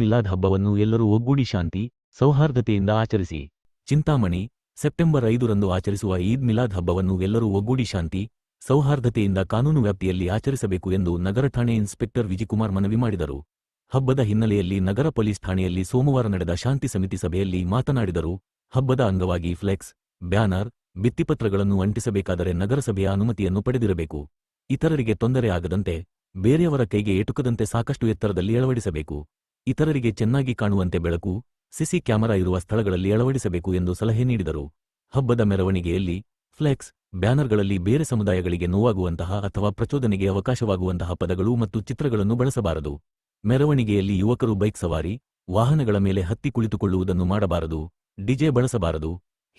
ಮಿಲಾದ್ ಹಬ್ಬವನ್ನು ಎಲ್ಲರೂ ಒಗ್ಗೂಡಿ ಶಾಂತಿ, ಸೌಹಾರ್ದತೆಯಿಂದ ಆಚರಿಸಿ. ಚಿಂತಾಮಣಿ, ಸೆಪ್ಟೆಂಬರ್ ಐದರಂದು ಆಚರಿಸುವ ಈದ್ ಮಿಲಾದ್ ಹಬ್ಬವನ್ನು ಎಲ್ಲರೂ ಒಗ್ಗೂಡಿ ಶಾಂತಿ, ಸೌಹಾರ್ದತೆಯಿಂದ ಕಾನೂನು ವ್ಯಾಪ್ತಿಯಲ್ಲಿ ಆಚರಿಸಬೇಕು ಎಂದು ನಗರ ಠಾಣೆ ಇನ್ಸ್ಪೆಕ್ಟರ್ ವಿಜಿಕುಮಾರ್ ಮನವಿ ಮಾಡಿದರು. ಹಬ್ಬದ ಹಿನ್ನೆಲೆಯಲ್ಲಿ ನಗರ ಪೊಲೀಸ್ ಠಾಣೆಯಲ್ಲಿ ಸೋಮವಾರ ನಡೆದ ಶಾಂತಿ ಸಮಿತಿ ಸಭೆಯಲ್ಲಿ ಮಾತನಾಡಿದರು. ಹಬ್ಬದ ಅಂಗವಾಗಿ ಫ್ಲೆಕ್ಸ್, ಬ್ಯಾನರ್, ಭಿತ್ತಿಪತ್ರಗಳನ್ನು ಅಂಟಿಸಬೇಕಾದರೆ ನಗರಸಭೆಯ ಅನುಮತಿಯನ್ನು ಪಡೆದಿರಬೇಕು. ಇತರರಿಗೆ ತೊಂದರೆ ಆಗದಂತೆ, ಬೇರೆಯವರ ಕೈಗೆ ಎಟುಕದಂತೆ ಸಾಕಷ್ಟು ಎತ್ತರದಲ್ಲಿ ಅಳವಡಿಸಬೇಕು. ಇತರರಿಗೆ ಚೆನ್ನಾಗಿ ಕಾಣುವಂತೆ ಬೆಳಕು, ಸಿಸಿ ಕ್ಯಾಮೆರಾ ಇರುವ ಸ್ಥಳಗಳಲ್ಲಿ ಅಳವಡಿಸಬೇಕು ಎಂದು ಸಲಹೆ ನೀಡಿದರು. ಹಬ್ಬದ ಮೆರವಣಿಗೆಯಲ್ಲಿ ಫ್ಲೆಕ್ಸ್, ಬ್ಯಾನರ್ಗಳಲ್ಲಿ ಬೇರೆ ಸಮುದಾಯಗಳಿಗೆ ನೋವಾಗುವಂತಹ ಅಥವಾ ಪ್ರಚೋದನೆಗೆ ಅವಕಾಶವಾಗುವಂತಹ ಪದಗಳು ಮತ್ತು ಚಿತ್ರಗಳನ್ನು ಬಳಸಬಾರದು. ಮೆರವಣಿಗೆಯಲ್ಲಿ ಯುವಕರು ಬೈಕ್ ಸವಾರಿ, ವಾಹನಗಳ ಮೇಲೆ ಹತ್ತಿ ಕುಳಿತುಕೊಳ್ಳುವುದನ್ನು ಮಾಡಬಾರದು, ಡಿಜೆ ಬಳಸಬಾರದು,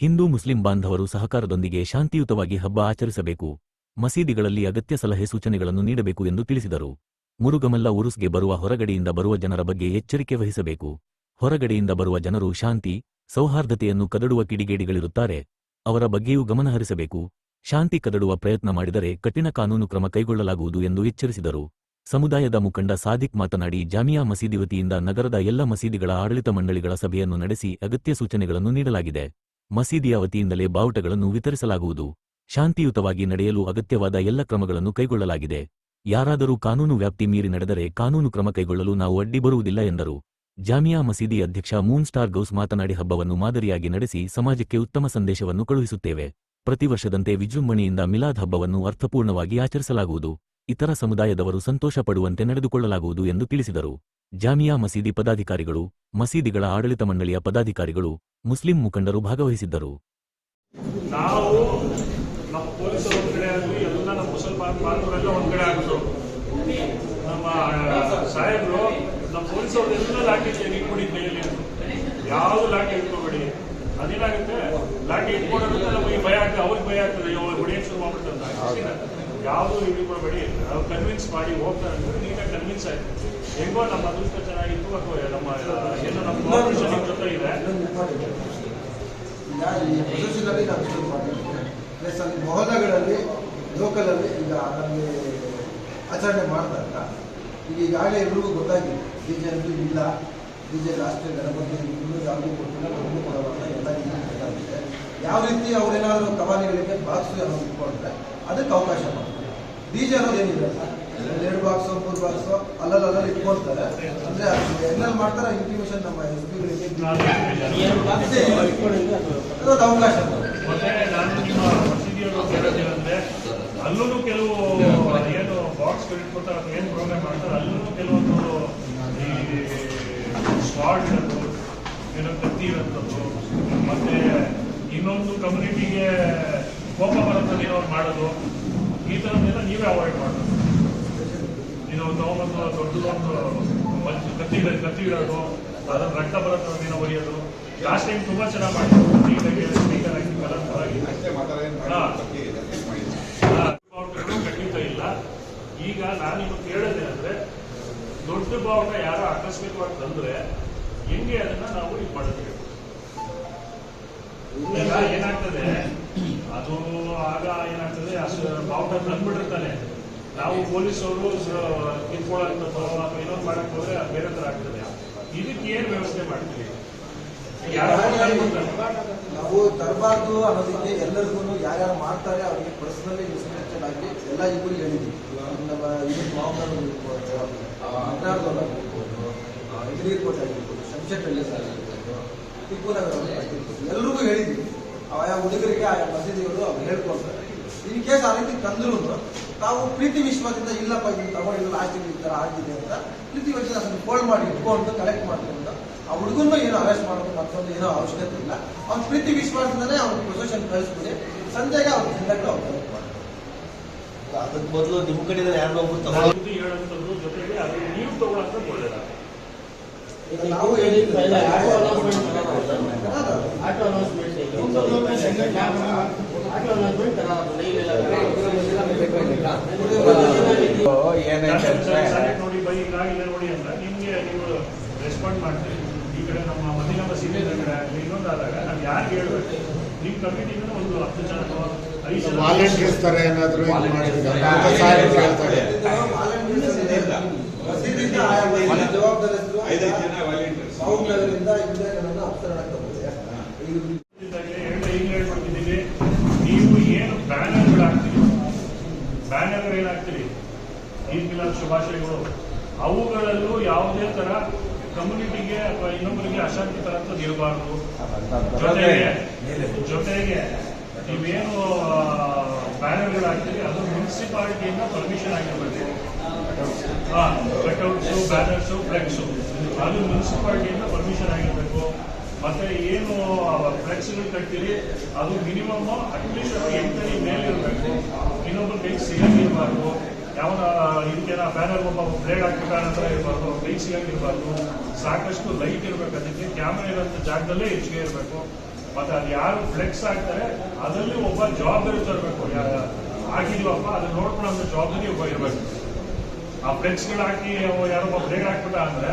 ಹಿಂದೂ ಮುಸ್ಲಿಂ ಬಾಂಧವರು ಸಹಕಾರದೊಂದಿಗೆ ಶಾಂತಿಯುತವಾಗಿ ಹಬ್ಬ ಆಚರಿಸಬೇಕು, ಮಸೀದಿಗಳಲ್ಲಿ ಅಗತ್ಯ ಸಲಹೆ ಸೂಚನೆಗಳನ್ನು ನೀಡಬೇಕು ಎಂದು ತಿಳಿಸಿದರು. ಮುರುಗಮಲ್ಲ ಉರುಸ್ಗೆ ಬರುವ ಹೊರಗಡೆಯಿಂದ ಬರುವ ಜನರ ಬಗ್ಗೆ ಎಚ್ಚರಿಕೆ ವಹಿಸಬೇಕು. ಹೊರಗಡೆಯಿಂದ ಬರುವ ಜನರು ಶಾಂತಿ, ಸೌಹಾರ್ದತೆಯನ್ನು ಕದಡುವ ಕಿಡಿಗೇಡಿಗಳಿರುತ್ತಾರೆ. ಅವರ ಬಗ್ಗೆಯೂ ಗಮನಹರಿಸಬೇಕು ಶಾಂತಿ ಕದಡುವ ಪ್ರಯತ್ನ ಮಾಡಿದರೆ ಕಠಿಣ ಕಾನೂನು ಕ್ರಮ ಕೈಗೊಳ್ಳಲಾಗುವುದು ಎಂದು ಎಚ್ಚರಿಸಿದರು. ಸಮುದಾಯದ ಮುಖಂಡ ಸಾದಿಕ್ ಮಾತನಾಡಿ, ಜಾಮಿಯಾ ಮಸೀದಿ ವತಿಯಿಂದ ನಗರದ ಎಲ್ಲ ಮಸೀದಿಗಳ ಆಡಳಿತ ಮಂಡಳಿಗಳ ಸಭೆಯನ್ನು ನಡೆಸಿ ಅಗತ್ಯ ಸೂಚನೆಗಳನ್ನು ನೀಡಲಾಗಿದೆ. ಮಸೀದಿಯ ವತಿಯಿಂದಲೇ ಬಾವುಟಗಳನ್ನು ವಿತರಿಸಲಾಗುವುದು. ಶಾಂತಿಯುತವಾಗಿ ನಡೆಯಲು ಅಗತ್ಯವಾದ ಎಲ್ಲ ಕ್ರಮಗಳನ್ನು ಕೈಗೊಳ್ಳಲಾಗಿದೆ. ಯಾರಾದರೂ ಕಾನೂನು ವ್ಯಾಪ್ತಿ ಮೀರಿ ನಡೆದರೆ ಕಾನೂನು ಕ್ರಮ ಕೈಗೊಳ್ಳಲು ನಾವು ಅಡ್ಡಿ ಬರುವುದಿಲ್ಲ ಎಂದರು. ಜಾಮಿಯಾ ಮಸೀದಿ ಅಧ್ಯಕ್ಷ ಮೂನ್ ಸ್ಟಾರ್ ಗೌಸ್ ಮಾತನಾಡಿ ಹಬ್ಬವನ್ನು ಮಾದರಿಯಾಗಿ ನಡೆಸಿ ಸಮಾಜಕ್ಕೆ ಉತ್ತಮ ಸಂದೇಶವನ್ನು ಕಳುಹಿಸುತ್ತೇವೆ. ಪ್ರತಿ ವರ್ಷದಂತೆ ವಿಜೃಂಭಣೆಯಿಂದ ಮಿಲಾದ್ ಹಬ್ಬವನ್ನು ಅರ್ಥಪೂರ್ಣವಾಗಿ ಆಚರಿಸಲಾಗುವುದು. ಇತರ ಸಮುದಾಯದವರು ಸಂತೋಷ ಪಡುವಂತೆ ನಡೆದುಕೊಳ್ಳಲಾಗುವುದು ಎಂದು ತಿಳಿಸಿದರು. ಜಾಮಿಯಾ ಮಸೀದಿ ಪದಾಧಿಕಾರಿಗಳು, ಮಸೀದಿಗಳ ಆಡಳಿತ ಮಂಡಳಿಯ ಪದಾಧಿಕಾರಿಗಳು, ಮುಸ್ಲಿಂ ಮುಖಂಡರು ಭಾಗವಹಿಸಿದ್ದರು. ನಮ್ಮ ಪೊಲೀಸರು ಒಂದ್ ಕಡೆ ಆಗಲಿ ಎಲ್ಲ ನಮ್ಮ ಮುಸಲ್ಮಾನ್ ಬಾಂಧವರೆಲ್ಲ ಒಂದ್ ಕಡೆ ಆಗಿದ್ರು ನಮ್ಮ ಸಾಹೇಬ್ರು, ನಮ್ಮ ಪೊಲೀಸರು ಎಲ್ಲ ಲಾಠಿ ಇಟ್ಬಿಡಿ ಕೈಯಲ್ಲಿ ಯಾವುದು ಲಾಠಿ ಇಟ್ಕೋಬೇಡಿ. ಅದೇನಾಗುತ್ತೆ? ಲಾಠಿ ಇಟ್ಕೊಂಡ್ರೆ ನಮಗೆ ಭಯ ಆಗ್ತದೆ, ಅವ್ರಿಗೆ ಭಯ ಆಗ್ತದೆ, ಅಯ್ಯೋ ಹೊಡೆಯಕ್ಕೆ ಶುರು ಮಾಡ್ಬಿಡ್ತಾರೆ ಯಾವುದು ಇಟ್ಕೊಬೇಡಿ ನಾವು ಕನ್ವಿನ್ಸ್ ಮಾಡಿ ಹೋಗ್ತಾರೆ ಅಂದ್ರೆ ನೀಟಾಗಿ ಕನ್ವಿನ್ಸ್ ಆಯ್ತು. ಹೆಂಗೋ ನಮ್ಮ ಅದೃಷ್ಟ ಚೆನ್ನಾಗಿತ್ತು, ಅಥವಾ ನಮ್ಮ ಏನು ನಮ್ಮ ಜೊತೆ ಇದೆ. ಪ್ಲಸ್ ಅಲ್ಲಿ ಮೊಹಲ್ಲಗಳಲ್ಲಿ ಲೋಕಲಲ್ಲಿ ಈಗ ನಮಗೆ ಆಚರಣೆ ಮಾಡಿದಾಗ ಈಗ ಈಗಾಗಲೇ ಎಲ್ರಿಗೂ ಗೊತ್ತಾಗಿದೆ ಡಿ ಜೆ ಅಂತೂ ಇಲ್ಲ ಡಿ ಜೆ ರಾಷ್ಟ್ರೀಯ ಗಣಪತಿ ಇನ್ನೂ ಯಾವುದೂ ಕೊಟ್ಟಿಲ್ಲ ನಮಗೂ ಕೊಡಬಾರ್ದ ಎಲ್ಲ ಗೊತ್ತಾಗಿದೆ ಯಾವ ರೀತಿ ಅವರೇನಾದರೂ ಕವಾಲಿಗಳಿಗೆ ಬಾಕ್ಸ್ ಅವ್ರು ಇಟ್ಕೊಂಡ್ರೆ ಅದಕ್ಕೆ ಅವಕಾಶ ಮಾಡ್ತಾರೆ. ಡಿ ಜೆ ಅನ್ನೋದೇನಿಲ್ಲ ಎರಡು ಬಾಕ್ಸು ಮೂರು ಬಾಕ್ಸು ಅಲ್ಲಲ್ಲಿ ಇಟ್ಕೊಳ್ತಾರೆ. ಅಂದರೆ ಎಲ್ಲೆಲ್ಲಿ ಮಾಡ್ತಾರೆ ಇಂಟಿಮೇಷನ್ ನಮ್ಮ ಎಸ್ ಪಿಗಳಿಗೆ ಅದೊಂದು ಅವಕಾಶ ಮತ್ತೆ ನಾನು ನಿಮ್ಮ ಮಸೀದಿಯವರು ಕೇಳೋದೇನಂದ್ರೆ ಅಲ್ಲೂ ಕೆಲವು ಏನು ಬಾಕ್ಸ್ ಇಟ್ಕೊತಾರೆ ಅಥವಾ ಏನು ಪ್ರೋಗ್ರಾಮ್ ಮಾಡ್ತಾರೆ ಅಲ್ಲೂ ಕೆಲವೊಂದು ಈ ಸ್ವಾಡ್ ಇರೋದು ಏನೋ ಕತ್ತಿ ಇರೋಂಥದ್ದು ಮತ್ತೆ ಇನ್ನೊಂದು ಕಮ್ಯುನಿಟಿಗೆ ಕೋಪ ಬರೋಂಥದ್ದು ಏನೋ ಮಾಡೋದು ಈ ಥರದ್ದೆಲ್ಲ ನೀವೇ ಅವಾಯ್ಡ್ ಮಾಡೋದು ನೀವು ತಗೊಂಬಂದು ದೊಡ್ಡದೊಂದು ಒಂದು ಕತ್ತಿ ಕತ್ತಿ ಇಡೋದು ಅದನ್ನ ರಕ್ತ ಬರೋ ಏನೋ ಹೊಡೆಯೋದು ಲಾಸ್ಟ್ ಟೈಮ್ ತುಂಬಾ ಚೆನ್ನಾಗಿ ಮಾಡಿದ್ರು. ನೀಟಾಗಿ ಸ್ಪೀಕರ್ ಆಗಿ ಕಲರ್ ಹಾ. ಹಾ, ಬಾವುಟಗಳು ಖಂಡಿತ ಇಲ್ಲ ಈಗ ನಾನು ನಿಮಗೆ ಅಂದ್ರೆ ದೊಡ್ಡ ಬಾವುಟ ಯಾರೋ ಆಕಸ್ಮಿಕವಾಗಿ ತಂದ್ರೆ ಹೆಂಗೆ ಅದನ್ನ ನಾವು ಇದು ಮಾಡಿದ್ವಿ ಈಗ ಏನಾಗ್ತದೆ? ಅದು ಆಗ ಏನಾಗ್ತದೆ? ಅಷ್ಟು ಬಾವುಟ ತಂದ್ಬಿಟ್ಟಿರ್ತಾನೆ. ನಾವು ಪೊಲೀಸವರು ಅವರು ಅಥವಾ ಇನ್ನೊಂದು ಮಾಡಕ್ ಹೋದ್ರೆ ಅದು ಬೇರೆ ತರ ಆಗ್ತದೆ. ಇದಕ್ಕೆ ಏನ್ ವ್ಯವಸ್ಥೆ ಮಾಡ್ತೀವಿ. ನಾವು ತರಬಾರ್ದು ಅನ್ನೋದಕ್ಕೆ ಎಲ್ಲರಿಗೂ ಯಾರ್ಯಾರು ಮಾಡ್ತಾರೆ ಅವರಿಗೆ ಪರ್ಸನಲಿ ಇನ್ಸ್ಟ್ರಕ್ಷನ್ ಆಗಿ ಎಲ್ಲ ಇಬ್ಬರಿಗೆ ಹೇಳಿದ್ವಿ ನಮ್ಮ ಇದು ಮಾವನವರು ಇರ್ಬೋದು ಅಗ್ರಾರ್ದವ್ರು ಆಗಿರ್ಬೋದು ಇಂಜಿನಿಯರ್ ಕೋಟ್ ಆಗಿರ್ಬೋದು ಶಂಶೆಟ್ಟಳ್ಳಿ ಸರ್ ಆಗಿರ್ಬೋದು ಟಿಪ್ಪು ನಗರ ಅವ್ರು ಆಗಿರ್ಬೋದು, ಎಲ್ರಿಗೂ ಹೇಳಿದ್ವಿ ಆಯಾ ಹುಡುಗರಿಗೆ ಆಯಾ ಮಸೀದಿಗಳು ಅವ್ರು ಹೇಳ್ಕೊಳ್ತಾರೆ ಇನ್ ಕೇಸ್ ಆ ರೀತಿ ತಂದ್ರು ತಾವು ಪ್ರೀತಿ ವಿಶ್ವಾಸದಿಂದ ಇಲ್ಲಪ್ಪ, ಇದು ತಗೊಂಡಿಲ್ಲ ಲಾಸ್ಟ್ ಈ ಥರ ಆಗಿದೆ ಅಂತ ಪ್ರೀತಿ ವಿಶ್ವಾಸ ಫೋಲ್ಡ್ ಮಾಡಿ ಇಟ್ಕೊಂಡು ಕಲೆಕ್ಟ್ ಮಾಡ್ಕೊಂಡು, ಆ ಹುಡುಗನ್ನು ಏನೋ ಅರೆಸ್ಟ್ ಮಾಡೋದು ಮತ್ತೊಂದು ಏನೋ ಅವಶ್ಯಕತೆ ಇಲ್ಲ. ಅವ್ನ ಪ್ರೀತಿ ವಿಶ್ವಾಸದಿಂದನೇ ಅವ್ನ ಪ್ರೊಸೆಷನ್ ಕಳಿಸ್ಬಿಡಿ. ಸಂಜೆಗೆ ಅವ್ರ ಕಂಡಕ್ಟ್ ಅವ್ರು ಕಲೆಕ್ಟ್ ಅದಕ್ಕೆ ಮೊದಲು ನಿಮ್ಮ ಕಡೆ ಯಾರೋ ತಗೊಳ್ಳೋದು ಜೊತೆಗೆ ಅದು ನೀವು ಹೇಳಿದ್ವಿ ಆಟೋ ಅನೌನ್ಸ್ಮೆಂಟ್ ಹೌದು. Auto announcement auto announcement live ಎಲ್ಲ ಸರಿ ನೋಡಿ ಬೈ ಇಲ್ಲ ನೋಡಿ ಅಂತ ನಿಮ್ಗೆ ನೀವು ರೆಸ್ಪಾಂಡ್ ಮಾಡ್ತೀವಿ ಈ ಕಡೆ ನಮ್ಮ ಮದಿನಮ್ಮ ಸೀನಿಯರ್ ಕಡೆ ಆಗಲಿ ಇನ್ನೊಂದಾದಾಗ ನಾವು ಯಾರು ಹೇಳ್ಬೇಕು? ನಿಮ್ಮ ಕಮಿಟಿಯಿಂದ ಒಂದು ಹತ್ತು ಜನ ಅಥವಾ ಐದು ಜನ ವಾಲಂಟಿಯರ್ಸ್ ತರ ಏನಾದ್ರು ಇದು ಮಾಡಿದ್ರೆ ಅಂತ ಸಾಹೇಬ್ರು ಹೇಳ್ತಾರೆ ಮಸೀದಿಯಿಂದ ಆಯಾ ಮಸೀದಿ ಜವಾಬ್ದಾರಸ್ಥರು ಮೌನಗರದಿಂದ ಇಂಡಿಯಾಗಳನ್ನು ಅಪ್ಸರಣ ತಗೊಂಡಿದೆ ಇದ್ದಾಗೆ ಹೇಳಿ ಈಗ ಹೇಳ್ಕೊಟ್ಟಿದ್ದೀವಿ ನೀವು ಏನು ಬ್ಯಾನರ್ಗಳು ಹಾಕ್ತೀರಿ ಬ್ಯಾನರ್ ಏನಾಗ್ತೀವಿ ಈದ್ ಮಿಲಾದ್ ಶುಭಾಶಯಗಳು. ಅವುಗಳಲ್ಲೂ ಯಾವುದೇ ತರ ಕಮ್ಯುನಿಟಿಗೆ ಅಥವಾ ಇನ್ನೊಬ್ಬರಿಗೆ ಅಶಾಂತಿ ತರಂತದ್ದು ಇರಬಾರ್ದು ಜೊತೆಗೆ ಜೊತೆಗೆ ನೀವೇನು ಬ್ಯಾನರ್ಗಳು ಹಾಕ್ತೀರಿ ಅದು ಮುನ್ಸಿಪಾಲಿಟಿಯಿಂದ ಪರ್ಮಿಷನ್ ಆಗಿರ್ಬೇಕು. Cutouts banners flex. ಅದು ಮುನ್ಸಿಪಾಲಿಟಿಯಿಂದ ಪರ್ಮಿಷನ್ ಆಗಿರಬೇಕು. ಮತ್ತೆ ಏನು ಫ್ಲೆಕ್ಸ್ಗಳು ಕಟ್ತೀರಿ ಅದು ಮಿನಿಮಮ್ ಅಟ್ಲೀಸ್ಟ್ ಎಂಟಡಿ ಮೇಲೆ ಇರಬೇಕು ಇನ್ನೊಬ್ಬರು ಕೈ ಸಿಗಂಗಿರಬಾರ್ದು ಯಾವನ ಇದಕ್ಕೆನ ಬ್ಯಾನರ್ ಒಬ್ಬ ಬ್ಲೇಡ್ ಹಾಕ್ಬಿಟ್ಟ ಅಂತ ಇರಬಾರ್ದು ಸಿಗಂಗಿರಬಾರ್ದು ಸಾಕಷ್ಟು ಲೈಟ್ ಇರಬೇಕು ಅದಕ್ಕೆ ಕ್ಯಾಮ್ರಾ ಇರೋಂಥ ಜಾಗದಲ್ಲೇ ಹೆಚ್ಚಿಗೆ ಇರಬೇಕು. ಮತ್ತೆ ಅದು ಯಾರು ಫ್ಲೆಕ್ಸ್ ಆಗ್ತಾರೆ, ಅದರಲ್ಲಿ ಒಬ್ಬ ಜವಾಬ್ದಾರಿ ತರಬೇಕು. ಹಾಕಿದ್ವಪ್ಪ ಅದನ್ನ ನೋಡ್ಕೊಳ್ಳೋ ಜವಾಬ್ದಾರಿ ಒಬ್ಬ ಇರಬೇಕು. ಆ ಫ್ಲೆಕ್ಸ್ಗಳು ಹಾಕಿ ಯಾರೊಬ್ಬ ಬ್ರೇಕ್ ಹಾಕ್ಬಿಟ್ಟ ಅಂದ್ರೆ,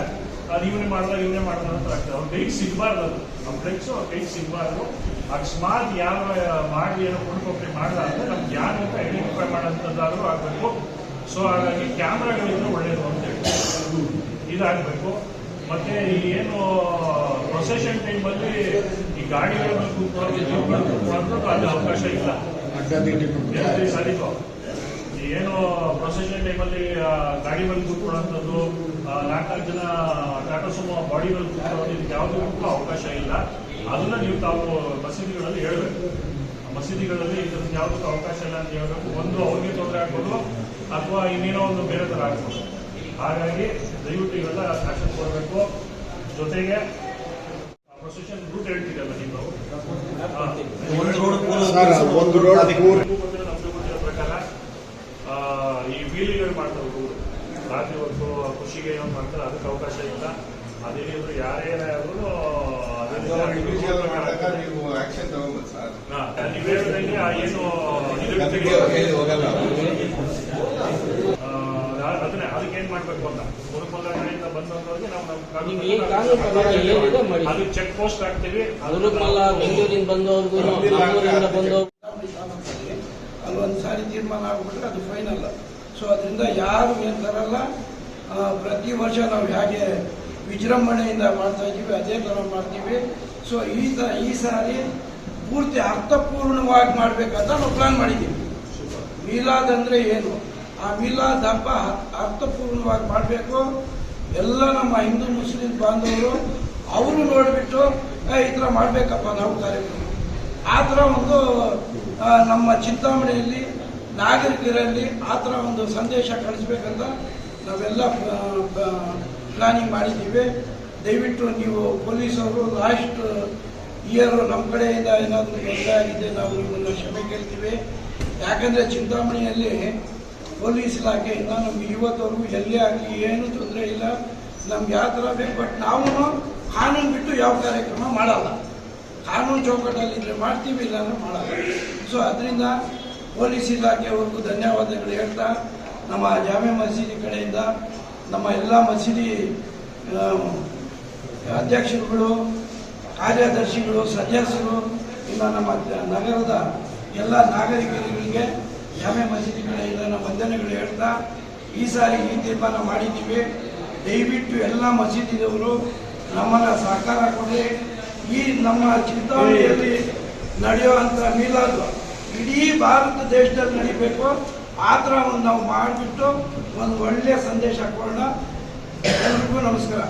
ಅದು ಇವನೇ ಮಾಡ್ದ ಇವನೇ ಮಾಡ್ದ ಅಂತ ಆಗ್ತದೆ. ಅವ್ನು ಕೈಗೆ ಸಿಗಬಾರ್ದು ಅದು. ಆ ಫ್ಲೆಕ್ಸ್ ಅವ್ರ ಕೈಗೆ ಸಿಗಬಾರ್ದು. ಅಕಸ್ಮಾತ್ ಯಾರು ಮಾಡಿ ಏನೋ ಕೊಂಡ್ಕೊಪ್ರಿ ಮಾಡ್ದ ಅಂದ್ರೆ ನಮ್ಗೆ ಯಾರು ಅಂತ ಐಡೆಂಟಿಫೈ ಮಾಡೋಂಥದ್ದಾದ್ರೂ ಆಗಬೇಕು. ಸೊ ಹಾಗಾಗಿ ಕ್ಯಾಮ್ರಾಗಳಿಂದ ಒಳ್ಳೇದು ಅಂತ ಹೇಳಿ. ಇದಾಗಬೇಕು. ಮತ್ತೆ ಏನು ಪ್ರೊಸೆಷನ್ ಟೈಮಲ್ಲಿ ಈ ಗಾಡಿಗಳನ್ನು ಕೂತ್ಕೊಂಡು ಅದು ಅವಕಾಶ ಇಲ್ಲ. ಸರಿತು ಏನು ಪ್ರೊಸೆಷನ್ ಟೈಮಲ್ಲಿ ಗಾಡಿ ಮೇಲೆ ಕೂತ್ಕೊಳ್ಳೋಂಥದ್ದು ನಾಲ್ಕಾರು ಜನ ಟಾಟಾ ಸುಮೋ ಬಾಡಿ ಮೇಲೆ ಕೂತ್ಕೊಳ್ಳೋದು ಇದಕ್ಕೆ ಯಾವುದಕ್ಕೂ ಅವಕಾಶ ಇಲ್ಲ. ಅದನ್ನ ನೀವು ತಾವು ಮಸೀದಿಗಳಲ್ಲಿ ಹೇಳಬೇಕು. ಮಸೀದಿಗಳಲ್ಲಿ ಇದಕ್ಕೆ ಯಾವುದಕ್ಕೂ ಅವಕಾಶ ಇಲ್ಲ ಅಂತ ಹೇಳಬೇಕು. ಒಂದು ಅವ್ರಿಗೆ ತೊಂದರೆ ಆಗ್ಬೋದು ಅಥವಾ ಇನ್ನೇನೋ ಒಂದು ಬೇರೆ ಥರ ಆಗ್ಬೋದು. ಹಾಗಾಗಿ ದಯವಿಟ್ಟು ಇವೆಲ್ಲ ಆಕ್ಷನ್ ಕೊಡಬೇಕು. ಜೊತೆಗೆ ಪ್ರೊಸೆಷನ್ ರೂಟ್ ಹೇಳ್ತೀರಲ್ಲ ನೀವು? ಗೊತ್ತಿರೋ ಪ್ರಕಾರ ಆ, ಈ ವೀಲಿಗಳು ಮಾಡ್ತಾರೆ ಹುಡುಗರು ರಾತ್ರಿ ಹೊತ್ತು ಖುಷಿಗೆ ಏನು ಮಾಡ್ತಾರೆ ಅದಕ್ಕೆ ಅವಕಾಶ ಇಲ್ಲ. ಅದೇನಿದ್ರು ಯಾರೇ ಆದ್ರೂ ಅದೇ ನೀವು ಆಕ್ಷನ್ ತಗೋಬೋದು ಸರ್. ನೀವು ಹೇಳಿದಂಗೆ ಆ ಏನು ಬಂದವರಿಗೆ ನಾವು ನಮ್ಮ ನೀವು ಏನ್ ಕಾನೂನು ಪ್ರಕಾರ ಏನಿದೆ ಮಾಡಿ. ಅದು ಚೆಕ್ ಪೋಸ್ಟ್ ಹಾಕ್ತೀವಿ. ಗುರುಮಲ್ಲ ಬೆಂಗಳೂರಿಂದ ಬಂದವ್ರಿಗೂ ನಮ್ಮೂರಿಂದ ಬಂದವ್ರು ಅಲ್ಲೊಂದು ಸಾರಿ ತೀರ್ಮಾನ ಆಗ್ಬಿಟ್ರೆ ಅದು ಫೈನಲ್ ಸೊ ಅದರಿಂದ ಯಾರು ಏನು ತರಲ್ಲ ಪ್ರತಿ ವರ್ಷ ನಾವು ಹೇಗೆ ವಿಜೃಂಭಣೆಯಿಂದ ಮಾಡ್ತಾ ಇದ್ದೀವಿ ಅದೇ ಥರ ಮಾಡ್ತೀವಿ. ಸೊ ಈ ಸ ಈ ಸಾರಿ ಪೂರ್ತಿ ಅರ್ಥಪೂರ್ಣವಾಗಿ ಮಾಡ್ಬೇಕಂತ ನಾವು ಪ್ಲಾನ್ ಮಾಡಿದ್ದೀವಿ. ಮೀಲಾದ್ ಅಂದರೆ ಏನು? ಆ ಮೀಲಾದ್ ಹಬ್ಬ ಅರ್ಥಪೂರ್ಣವಾಗಿ ಮಾಡಬೇಕು. ಎಲ್ಲ ನಮ್ಮ ಹಿಂದೂ ಮುಸ್ಲಿಂ ಬಾಂಧವರು ಅವರು ನೋಡಿಬಿಟ್ಟು ಈ ಥರ ಮಾಡಬೇಕಪ್ಪ ನಾವು ಕಾರ್ಯಕ್ರಮ. ಆ ಥರ ಒಂದು ನಮ್ಮ ಚಿಂತಾಮಣಿಯಲ್ಲಿ ನಾಗರಿಕರಲ್ಲಿ ಆ ಥರ ಒಂದು ಸಂದೇಶ ಕಳಿಸ್ಬೇಕಂತ ನಾವೆಲ್ಲ ಪ್ಲಾನಿಂಗ್ ಮಾಡಿದ್ದೀವಿ. ದಯವಿಟ್ಟು ನೀವು ಪೊಲೀಸವರು ಲಾಸ್ಟ್ ಇಯರ್ ನಮ್ಮ ಕಡೆಯಿಂದ ಏನಾದರೂ ತೊಂದರೆ ಆಗಿದೆ, ನಾವು ನಿಮ್ಮನ್ನು ಕ್ಷಮೆ ಕೇಳ್ತೀವಿ. ಯಾಕಂದರೆ ಚಿಂತಾಮಣಿಯಲ್ಲಿ ಪೊಲೀಸ್ ಇಲಾಖೆಯಿಂದ ನಮ್ಗೆ ಇವತ್ತವರೆಗೂ ಎಲ್ಲೇ ಆಗಲಿ ಏನೂ ತೊಂದರೆ ಇಲ್ಲ. ನಮ್ಗೆ ಯಾವ ಥರ ಬೇಕು ಬಟ್ ನಾವು ಕಾನೂನು ಬಿಟ್ಟು ಯಾವ ಕಾರ್ಯಕ್ರಮ ಮಾಡಲ್ಲ. ಕಾನೂನು ಚೌಕಟ್ಟಲ್ಲಿ ಇದ್ರೆ ಮಾಡ್ತೀವಿ ಇಲ್ಲ ಅಂದ್ರೆ ಮಾಡಲ್ಲ. ಸೊ ಅದರಿಂದ ಪೊಲೀಸ್ ಇಲಾಖೆಯವರೆಗೂ ಧನ್ಯವಾದಗಳು ಹೇಳ್ತಾ, ನಮ್ಮ ಜಾಮೆ ಮಸೀದಿ ಕಡೆಯಿಂದ ನಮ್ಮ ಎಲ್ಲ ಮಸೀದಿ ಅಧ್ಯಕ್ಷರುಗಳು, ಕಾರ್ಯದರ್ಶಿಗಳು ಸದಸ್ಯರು ಇನ್ನು ನಮ್ಮ ನಗರದ ಎಲ್ಲ ನಾಗರಿಕರಿಗೆ ಜಾಮೆ ಮಸೀದಿ ಇದನ್ನು ವಂದನೆಗಳು ಹೇಳ್ತಾ ಈ ಸಾರಿ ಈ ತೀರ್ಮಾನ ಮಾಡಿದ್ದೀವಿ. ದಯವಿಟ್ಟು ಎಲ್ಲ ಮಸೀದಿದವರು ನಮ್ಮನ್ನು ಸಹಕಾರ ಕೊಡಿ. ಈ ನಮ್ಮ ಚಿಂತಾಮಣಿಯಲ್ಲಿ ನಡೆಯುವಂಥ ಮೀಲಾದು ಇಡೀ ಭಾರತ ದೇಶದಲ್ಲಿ ನಡಿಬೇಕು. ಆ ಥರ ಒಂದು ನಾವು ಮಾಡಿಬಿಟ್ಟು ಒಂದು ಒಳ್ಳೆಯ ಸಂದೇಶ ಕೊಡೋಣ. ಎಲ್ರಿಗೂ ನಮಸ್ಕಾರ.